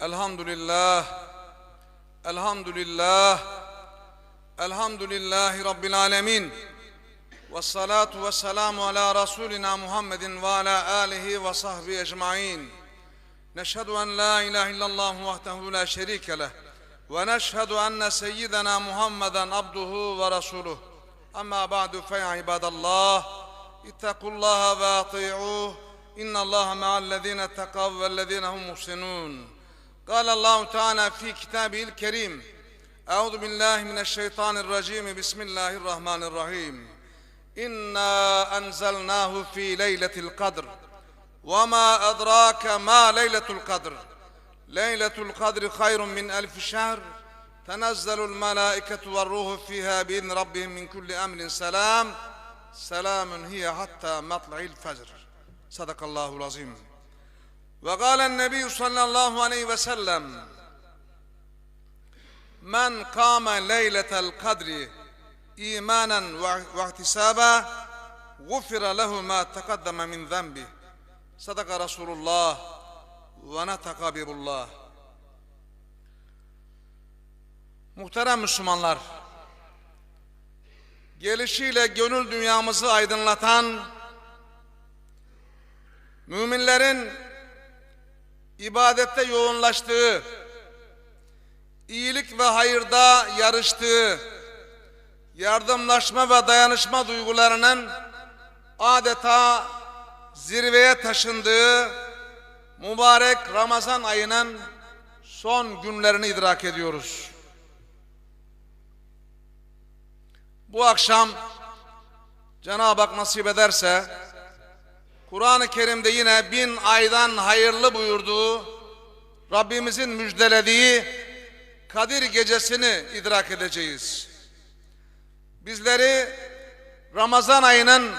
Elhamdülillah. Elhamdülillah. Elhamdülillahi Rabbil Alemin. Ve salatu ve selamu ala Resulina Muhammedin ve ala alihi ve sahbihi ecmain. Neşhedü en la ilahe illallah vahdehu la şerike leh. Ve neşhedü enne seyyidena Muhammeden abduhu ve resuluh Amma ba'du fe ibadallah. İttakullaha ve ati'uh. İnnallaha ma'allezine tekav vellezine hum muhsinun. قال الله تعالى في كتابه الكريم أعوذ بالله من الشيطان الرجيم بسم الله الرحمن الرحيم. إنا أنزلناه في ليلة القدر. وما أدراك ما ليلة القدر؟ ليلة القدر خير من ألف شهر. تنزل الملائكة والروح فيها بإذن ربهم من كل أمر سلام. سلام هي حتى مطلع الفجر. صدق الله العظيم. وقال النبي صلى الله عليه وسلم من قام ليلة القدر إيمانا واحتسابا غفر له ما تقدم من ذنبه صدق رسول الله ونطق بibullah Muhterem Müslümanlar, gelişiyle gönül dünyamızı aydınlatan, müminlerin ibadette yoğunlaştığı, iyilik ve hayırda yarıştığı, yardımlaşma ve dayanışma duygularının adeta zirveye taşındığı mübarek Ramazan ayının son günlerini idrak ediyoruz. Bu akşam Cenab-ı Hak nasip ederse Kur'an-ı Kerim'de yine bin aydan hayırlı buyurduğu Rabbimizin müjdelediği Kadir gecesini idrak edeceğiz. Bizleri Ramazan ayının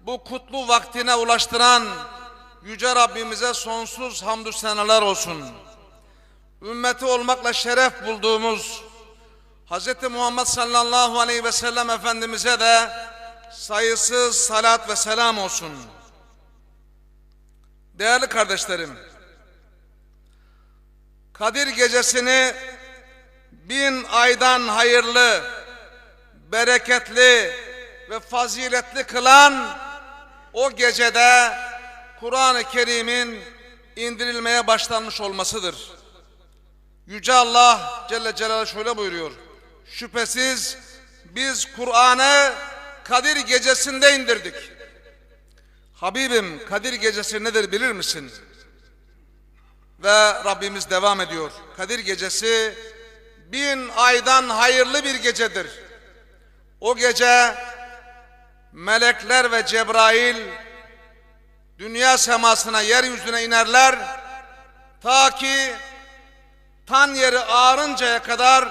bu kutlu vaktine ulaştıran Yüce Rabbimize sonsuz hamdü senalar olsun. Ümmeti olmakla şeref bulduğumuz Hz. Muhammed sallallahu aleyhi ve sellem Efendimiz'e de sayısız salat ve selam olsun. Değerli kardeşlerim, Kadir gecesini bin aydan hayırlı, bereketli ve faziletli kılan o gecede Kur'an-ı Kerim'in indirilmeye başlanmış olmasıdır. Yüce Allah Celle Celaluhu şöyle buyuruyor. Şüphesiz biz Kur'an'ı Kadir gecesinde indirdik. Habibim Kadir gecesi nedir bilir misin? Ve Rabbimiz devam ediyor. Kadir gecesi bin aydan hayırlı bir gecedir. O gece melekler ve Cebrail dünya semasına yeryüzüne inerler ta ki tan yeri ağrıncaya kadar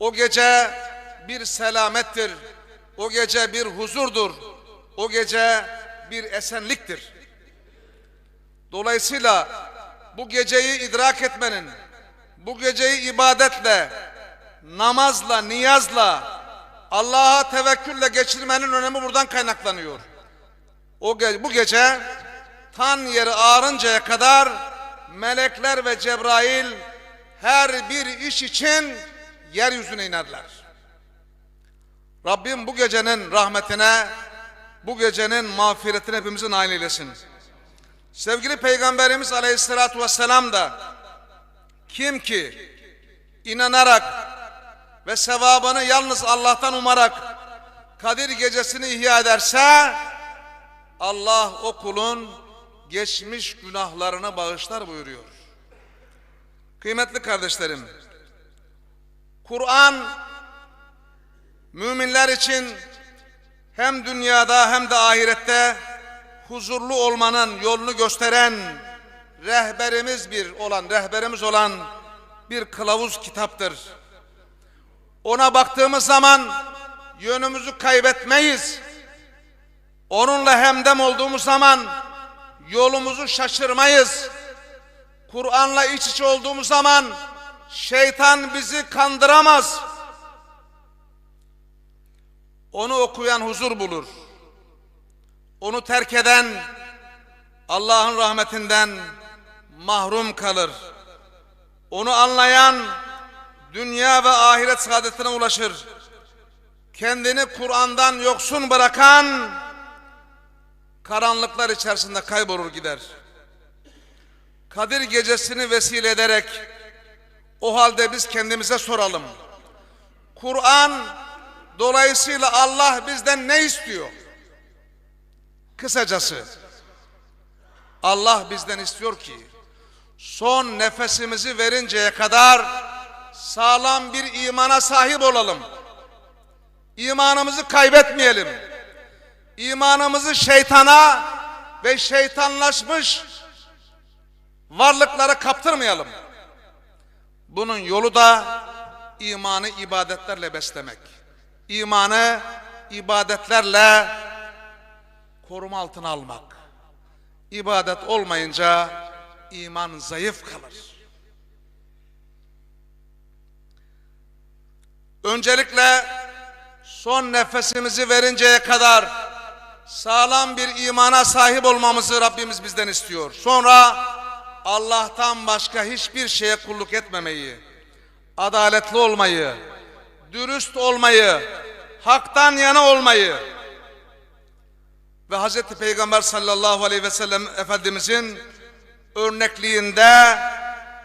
o gece bir selamettir. O gece bir huzurdur. O gece bir esenliktir. Dolayısıyla bu geceyi idrak etmenin, bu geceyi ibadetle, namazla, niyazla, Allah'a tevekkülle geçirmenin önemi buradan kaynaklanıyor. O ge bu gece tan yeri ağrıncaya kadar melekler ve Cebrail her bir iş için yeryüzüne inerler. Rabbim bu gecenin rahmetine, bu gecenin mağfiretine hepimizi nail eylesin. Sevgili Peygamberimiz Aleyhisselatü Vesselam da kim ki inanarak ve sevabını yalnız Allah'tan umarak Kadir gecesini ihya ederse Allah o kulun geçmiş günahlarını bağışlar buyuruyor. Kıymetli kardeşlerim, Kur'an müminler için hem dünyada hem de ahirette huzurlu olmanın yolunu gösteren rehberimiz bir olan, rehberimiz olan bir kılavuz kitaptır. Ona baktığımız zaman yönümüzü kaybetmeyiz. Onunla hemdem olduğumuz zaman yolumuzu şaşırmayız. Kur'an'la iç içe olduğumuz zaman şeytan bizi kandıramaz. Onu okuyan huzur bulur. Onu terk eden Allah'ın rahmetinden mahrum kalır. Onu anlayan dünya ve ahiret saadetine ulaşır. Kendini Kur'an'dan yoksun bırakan karanlıklar içerisinde kaybolur gider. Kadir gecesini vesile ederek o halde biz kendimize soralım. Kur'an dolayısıyla Allah bizden ne istiyor? Kısacası Allah bizden istiyor ki son nefesimizi verinceye kadar sağlam bir imana sahip olalım. İmanımızı kaybetmeyelim. İmanımızı şeytana ve şeytanlaşmış varlıklara kaptırmayalım. Bunun yolu da imanı ibadetlerle beslemek. İmanı ibadetlerle koruma altına almak. İbadet olmayınca iman zayıf kalır. Öncelikle son nefesimizi verinceye kadar sağlam bir imana sahip olmamızı Rabbimiz bizden istiyor. Sonra Allah'tan başka hiçbir şeye kulluk etmemeyi, adaletli olmayı, dürüst olmayı, haktan yana olmayı ve Hz. Peygamber sallallahu aleyhi ve sellem Efendimizin örnekliğinde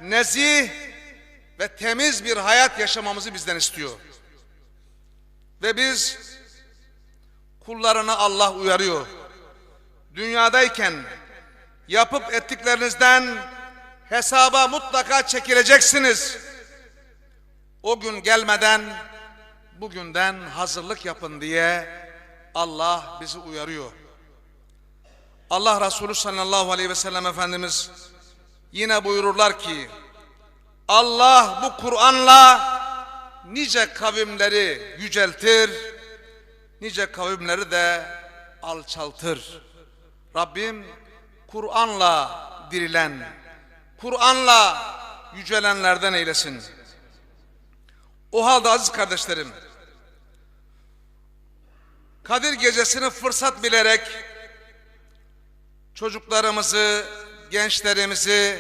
nezih ve temiz bir hayat yaşamamızı bizden istiyor. Ve biz kullarını Allah uyarıyor. Dünyadayken yapıp ettiklerinizden hesaba mutlaka çekileceksiniz. O gün gelmeden bugünden hazırlık yapın diye Allah bizi uyarıyor. Allah Resulü sallallahu aleyhi ve sellem Efendimiz yine buyururlar ki Allah bu Kur'an'la nice kavimleri yüceltir, nice kavimleri de alçaltır. Rabbim Kur'an'la dirilen, Kur'an'la yücelenlerden eylesin. O halde aziz kardeşlerim, Kadir gecesini fırsat bilerek çocuklarımızı, gençlerimizi,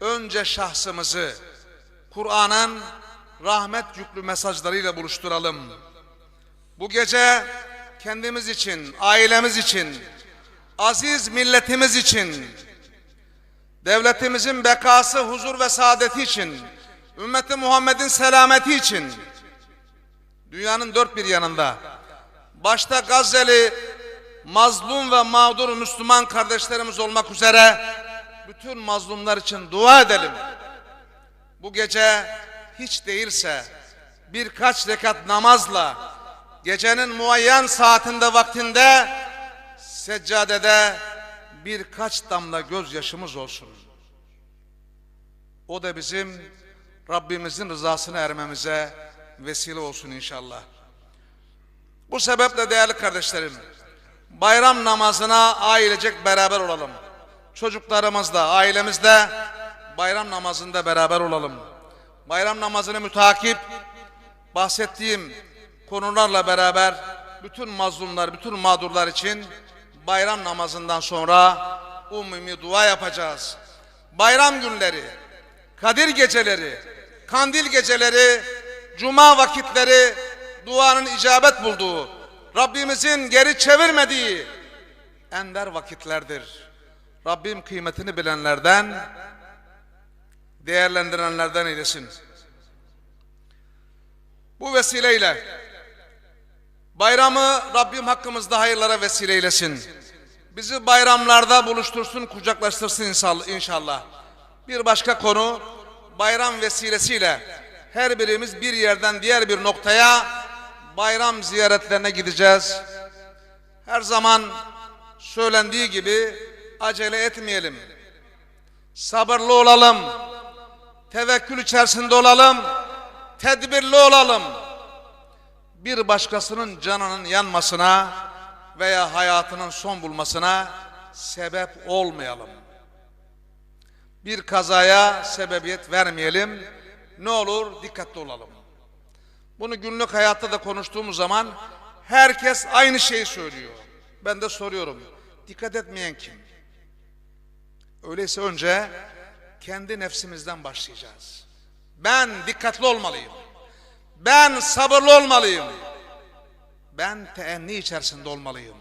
önce şahsımızı Kur'an'ın rahmet yüklü mesajlarıyla buluşturalım. Bu gece kendimiz için, ailemiz için, aziz milletimiz için, devletimizin bekası, huzur ve saadeti için, ümmeti Muhammed'in selameti için, dünyanın dört bir yanında, başta Gazze'li mazlum ve mağdur Müslüman kardeşlerimiz olmak üzere bütün mazlumlar için dua edelim. Bu gece hiç değilse birkaç rekat namazla gecenin muayyen saatinde vaktinde seccadede birkaç damla gözyaşımız olsun. O da bizim Rabbimizin rızasına ermemize vesile olsun inşallah. Bu sebeple değerli kardeşlerim, bayram namazına ailecek beraber olalım. Çocuklarımızla, ailemizle bayram namazında beraber olalım. Bayram namazını mütakip bahsettiğim konularla beraber bütün mazlumlar, bütün mağdurlar için bayram namazından sonra umumi dua yapacağız. Bayram günleri, Kadir geceleri, Kandil geceleri, Cuma vakitleri duanın icabet bulduğu, Rabbimizin geri çevirmediği ender vakitlerdir. Rabbim kıymetini bilenlerden, değerlendirenlerden eylesin. Bu vesileyle bayramı Rabbim hakkımızda hayırlara vesile eylesin. Bizi bayramlarda buluştursun, kucaklaştırsın inşallah. Bir başka konu bayram vesilesiyle her birimiz bir yerden diğer bir noktaya bayram ziyaretlerine gideceğiz. Her zaman söylendiği gibi acele etmeyelim. Sabırlı olalım. Tevekkül içerisinde olalım. Tedbirli olalım. Bir başkasının canının yanmasına veya hayatının son bulmasına sebep olmayalım. Bir kazaya sebebiyet vermeyelim. Ne olur dikkatli olalım. Bunu günlük hayatta da konuştuğumuz zaman herkes aynı şeyi söylüyor. Ben de soruyorum. Dikkat etmeyen kim? Öyleyse önce kendi nefsimizden başlayacağız. Ben dikkatli olmalıyım. Ben sabırlı olmalıyım. Ben teenni içerisinde olmalıyım.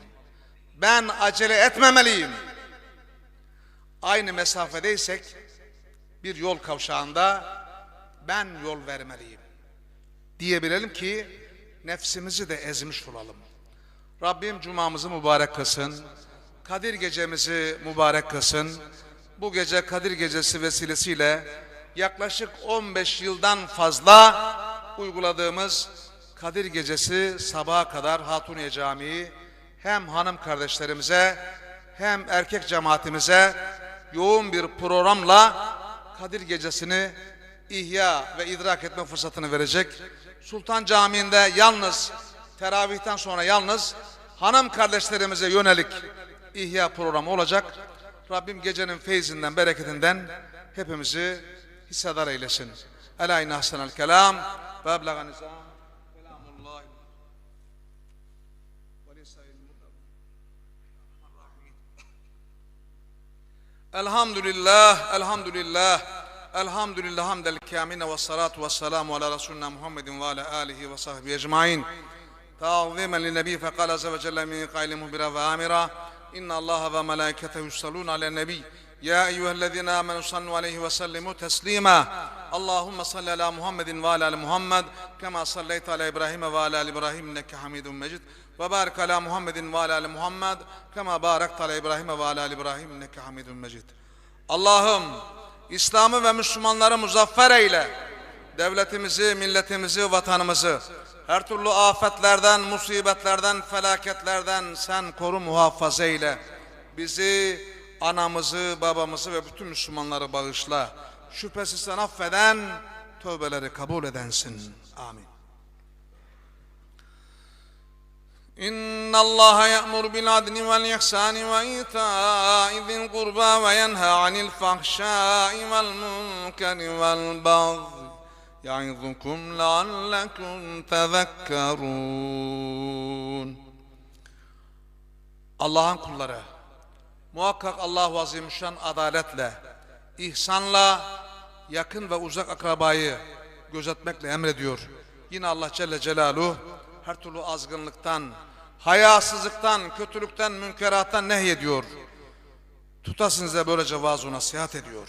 Ben acele etmemeliyim. Aynı mesafedeysek bir yol kavşağında ben yol vermeliyim. Diyebilelim ki nefsimizi de ezmiş olalım. Rabbim cumamızı mübarek kılsın. Kadir gecemizi mübarek kılsın. Bu gece Kadir gecesi vesilesiyle yaklaşık 15 yıldan fazla uyguladığımız Kadir gecesi sabaha kadar Hatuniye Camii hem hanım kardeşlerimize hem erkek cemaatimize yoğun bir programla Kadir gecesini ihya ve idrak etme fırsatını verecek. Sultan Camii'nde yalnız teravihten sonra yalnız hanım kardeşlerimize yönelik ihya programı olacak. Rabbim gecenin feyzinden, bereketinden hepimizi hissedar eylesin. Ela inne ahsenel kelam ve eblaga nizam. Kelamullah. Ve Elhamdülillah, elhamdülillah, ve salatu ve selamu ala Resulina Muhammedin ve ala alihi ve sahbihi ecmain. تعظيما للنبي فقال عز وجل من قائل مخبرا وآمرا إن الله وملائكته يصلون على النبي يا أيها الذين آمنوا صلوا عليه وسلموا تسليما اللهم صل على محمد وعلى آل محمد كما صليت على إبراهيم وعلى آل إبراهيم إنك حميد مجيد وبارك على محمد وعلى آل محمد كما باركت على إبراهيم وعلى آل إبراهيم إنك حميد مجيد Allah'ım İslam'ı ve Müslümanları muzaffer eyle. Devletimizi, milletimizi, vatanımızı her türlü afetlerden, musibetlerden, felaketlerden sen koru muhafaza eyle. Bizi, anamızı, babamızı ve bütün Müslümanları bağışla. Şüphesiz sen affeden, tövbeleri kabul edensin. Amin. إن الله يأمر بالعدل والإحسان وإيتاء ذي القربى وينهى عن الفحشاء والمنكر والبغي يعظكم لعلكم تذكرون Allah'ın kulları muhakkak Allah Azimüşşan adaletle, ihsanla yakın ve uzak akrabayı gözetmekle emrediyor. Yine Allah Celle Celaluhu her türlü azgınlıktan, hayasızlıktan, kötülükten, münkerattan nehyediyor. Tutasınıza böylece vaaz nasihat ediyor.